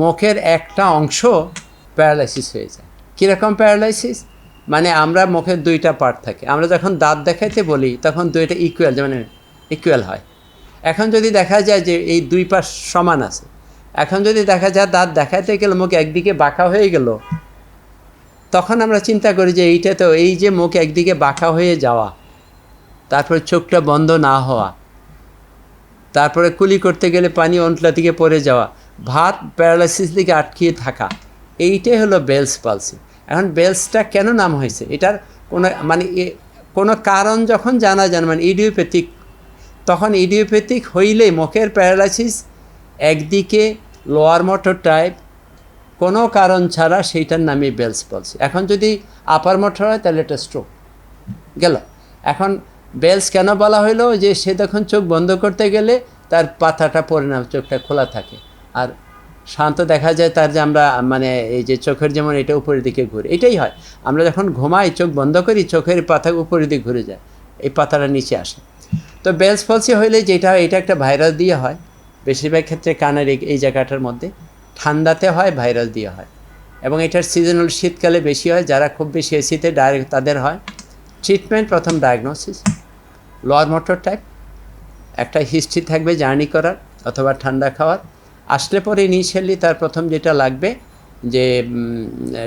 মুখের একটা অংশ প্যারালাইসিস হয়ে যায়। কীরকম প্যারালাইসিস? মানে আমরা মুখের দুইটা পার্ট থাকে। আমরা যখন দাঁত দেখাইতে বলি, তখন দুইটা ইকুয়াল মানে ইকুয়াল হয়। এখন যদি দেখা যায় যে এই দুই পাশ সমান আছে, এখন যদি দেখা যায় দাঁত দেখাইতে গেলে মুখ একদিকে বাঁকা হয়ে গেল, তখন আমরা চিন্তা করি যে এইটা তো এই যে মুখ একদিকে বাঁকা হয়ে যাওয়া, তারপরে চোখটা বন্ধ না হওয়া, তারপরে কুলি করতে গেলে পানি অন্টলা দিকে পড়ে যাওয়া ভাত প্যারালাইসিস দিকে আটকিয়ে থাকা, এইটাই হলো বেলস পালসি। এখন বেলসটা কেন নাম হয়েছে? এটার কোনো মানে কোনো কারণ যখন জানা যান মানে ইডিওপ্যাথিক, তখন ইডিওপ্যাথিক হইলে মুখের প্যারালাইসিস একদিকে লোয়ার মোটর টাইপ, কোনো কারণ ছাড়া সেইটার নামই বেলস পলসি। এখন যদি আপার মোটর হয়, তাহলে এটা স্ট্রোক গেল। এখন বেলস কেন বলা হইল? যে সে তখন চোখ বন্ধ করতে গেলে তার পাতাটা পরিণাম চোখটা খোলা থাকে। আর শান্ত দেখা যায় তার যে আমরা মানে এই যে চোখের যেমন এটা উপরের দিকে ঘুরে, এটাই হয়। আমরা যখন ঘুমাই, চোখ বন্ধ করি, চোখের পাতা উপরের দিকে ঘুরে যায়, এই পাতাটা নিচে আসে। তো বেলস পলসি হইলে যেটা হয়, এটা একটা ভাইরাস দিয়ে হয়। বেশিরভাগ ক্ষেত্রে কানের এই- এই জায়গাটার মধ্যে। ঠান্ডাতে হয় ভাইরাস দিয়ে হয়। এবং এটার সিজনাল শীতকালে বেশি হয়, যারা খুব বেশি এসিতে ডাইরেক্ট তাদের হয়। ট্রিটমেন্ট প্রথম ডায়াগনোসিস লোয়ার মোটর টাইপ একটা হিস্ট্রি থাকবে জার্নি করার অথবা ঠান্ডা খাওয়ার। আসলে পরে ইনিশিয়ালি তার প্রথম যেটা লাগবে যে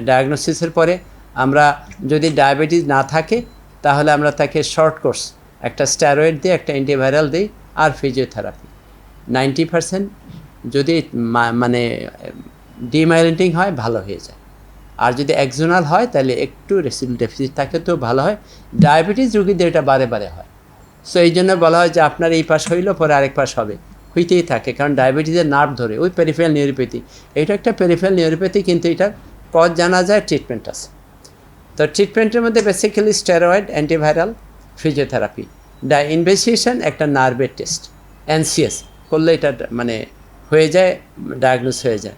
ডায়াগনোসিসের পরে আমরা যদি ডায়াবেটিস না থাকে, তাহলে আমরা তাকে শর্ট কোর্স একটা স্টেরয়েড দিই একটা অ্যান্টিভাইরাল দিই আর ফিজিওথেরাপি নাইনটি পার্সেন্ট যদি মানে ডিমাইলেন্টিং হয়, ভালো হয়ে যায়। আর যদি একজনাল হয়, তাহলে একটু রেসিল ডেফিসিট থাকে তো ভালো হয়। ডায়াবেটিস রুগীদের এটা বারে বারে হয়। সো এই জন্য বলা হয় যে, আপনার এই পাশ হইল, পরে আরেক পাশ হবে। হইতেই থাকে, কারণ ডায়াবেটিসের নার্ভ ধরে, ওই পেরিফেল নিউরোপ্যাথি এটা একটা পেরিফেল নিউরোপ্যাথি কিন্তু এটার কজ জানা যায় ট্রিটমেন্ট আছে। তো ট্রিটমেন্টের মধ্যে বেসিক্যালি স্টেরয়েড অ্যান্টিভাইরাল ফিজিওথেরাপি ডা ইনভেস্টিগেশন একটা নার্ভের টেস্ট এনসিএস করলে এটা মানে হয়ে যায় ডায়াগনোস হয়ে যায়।